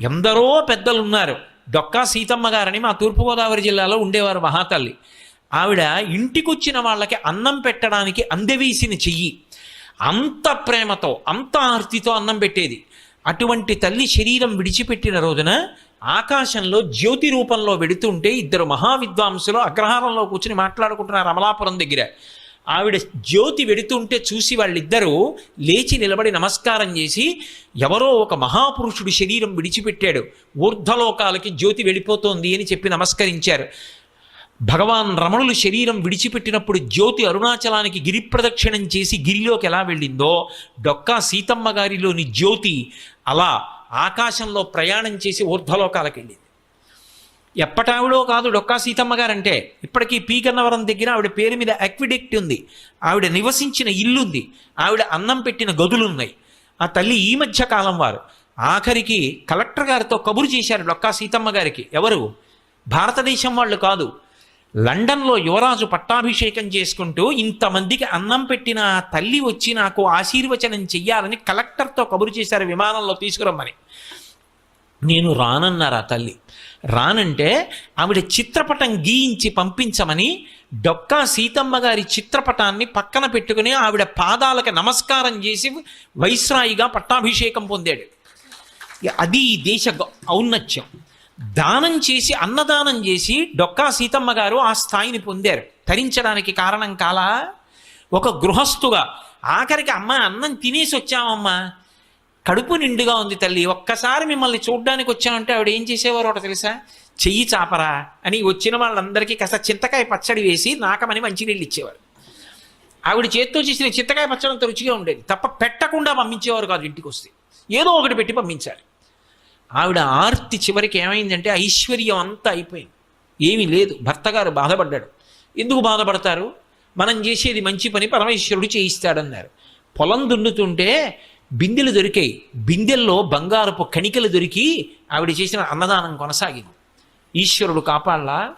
ఎందరో పెద్దలు ఉన్నారు డొక్కా సీతమ్మ గారని మా తూర్పుగోదావరి జిల్లాలో ఉండేవారు మహాతల్లి. ఆవిడ ఇంటికొచ్చిన వాళ్ళకి అన్నం పెట్టడానికి అందవీసిన చెయ్యి. అంత ప్రేమతో అంత ఆర్తితో అన్నం పెట్టేది. అటువంటి తల్లి శరీరం విడిచిపెట్టిన రోజున ఆకాశంలో జ్యోతి రూపంలో వెడుతుంటే ఇద్దరు మహావిద్వాంసులు అగ్రహారంలో కూర్చుని మాట్లాడుకుంటున్నారు అమలాపురం దగ్గర. ఆవిడ జ్యోతి వెడుతుంటే చూసి వాళ్ళిద్దరూ లేచి నిలబడి నమస్కారం చేసి ఎవరో ఒక మహాపురుషుడు శరీరం విడిచిపెట్టాడు. ఊర్ధ్వలోకాలకి జ్యోతి వెళ్ళిపోతోంది అని చెప్పి నమస్కరించారు. భగవాన్ రమణులు శరీరం విడిచిపెట్టినప్పుడు జ్యోతి అరుణాచలానికి గిరి ప్రదక్షిణం చేసి గిరిలోకి ఎలా వెళ్ళిందో డొక్కా సీతమ్మ గారిలోని జ్యోతి అలా ఆకాశంలో ప్రయాణం చేసి ఊర్ధ్వలోకాలకు వెళ్ళింది ఎప్పటావిడో కాదు డొక్కా సీతమ్మ గారంటే. ఇప్పటికీ పీకన్నవరం దగ్గర ఆవిడ పేరు మీద అక్విడెక్ట్ ఉంది. ఆవిడ నివసించిన ఇల్లుంది. ఆవిడ అన్నం పెట్టిన గదులున్నాయి. ఆ తల్లి ఈ మధ్య కాలం వారు. ఆఖరికి కలెక్టర్ గారితో కబురు చేశారు డొక్కా సీతమ్మ గారికి. ఎవరు? భారతదేశం వాళ్ళు కాదు. లండన్లో యువరాజు పట్టాభిషేకం చేసుకుంటూ ఇంతమందికి అన్నం పెట్టిన తల్లి వచ్చి నాకు ఆశీర్వచనం చెయ్యాలని కలెక్టర్తో కబురు చేశారు విమానంలో తీసుకురమ్మని. నేను రానన్నారు ఆ తల్లి? రానంటే ఆవిడ చిత్రపటం గీయించి పంపించమని డొక్కా సీతమ్మ గారి చిత్రపటాన్ని పక్కన పెట్టుకుని ఆవిడ పాదాలకు నమస్కారం చేసి వైస్రాయిగా పట్టాభిషేకం పొందాడు. అది ఈ దేశ గొ- ఔన్నత్యం. దానం చేసి అన్నదానం చేసి డొక్కా సీతమ్మ గారు ఆ స్థాయిని పొందారు. తరించడానికి కారణం కాలా? ఒక గృహస్థుగా ఆఖరికి అమ్మ అన్నం తినేసి వచ్చామమ్మా కడుపు నిండుగా ఉంది తల్లి. ఒక్కసారి మిమ్మల్ని చూడ్డానికి వచ్చామంటే ఆవిడ ఏం చేసేవారు ఒకటి తెలుసా? చెయ్యి చాపరా అని వచ్చిన వాళ్ళందరికీ కాస్త చింతకాయ పచ్చడి వేసి నాకమని మంచినీళ్ళు ఇచ్చేవారు. ఆవిడ చేత్తో చేసిన చింతకాయ పచ్చడి అంత రుచిగా ఉండేది. తప్ప పెట్టకుండా పంపించేవారు కాదు ఇంటికి వస్తే ఏదో ఒకటి పెట్టి పంపించాలి. ఆవిడ ఆర్తి చివరికి ఏమైందంటే ఐశ్వర్యం అంతా అయిపోయింది. ఏమీ లేదు. భర్త గారు బాధపడ్డాడు. ఎందుకు బాధపడతారు? మనం చేసేది మంచి పని పరమేశ్వరుడు చేయిస్తాడన్నారు. పొలం దున్నుతుంటే బిందెలు దొరికాయి. బిందెల్లో బంగారపు కణికలు దొరికి ఆవిడ చేసిన అన్నదానం కొనసాగింది. ఈశ్వరుడు కాపాడలా.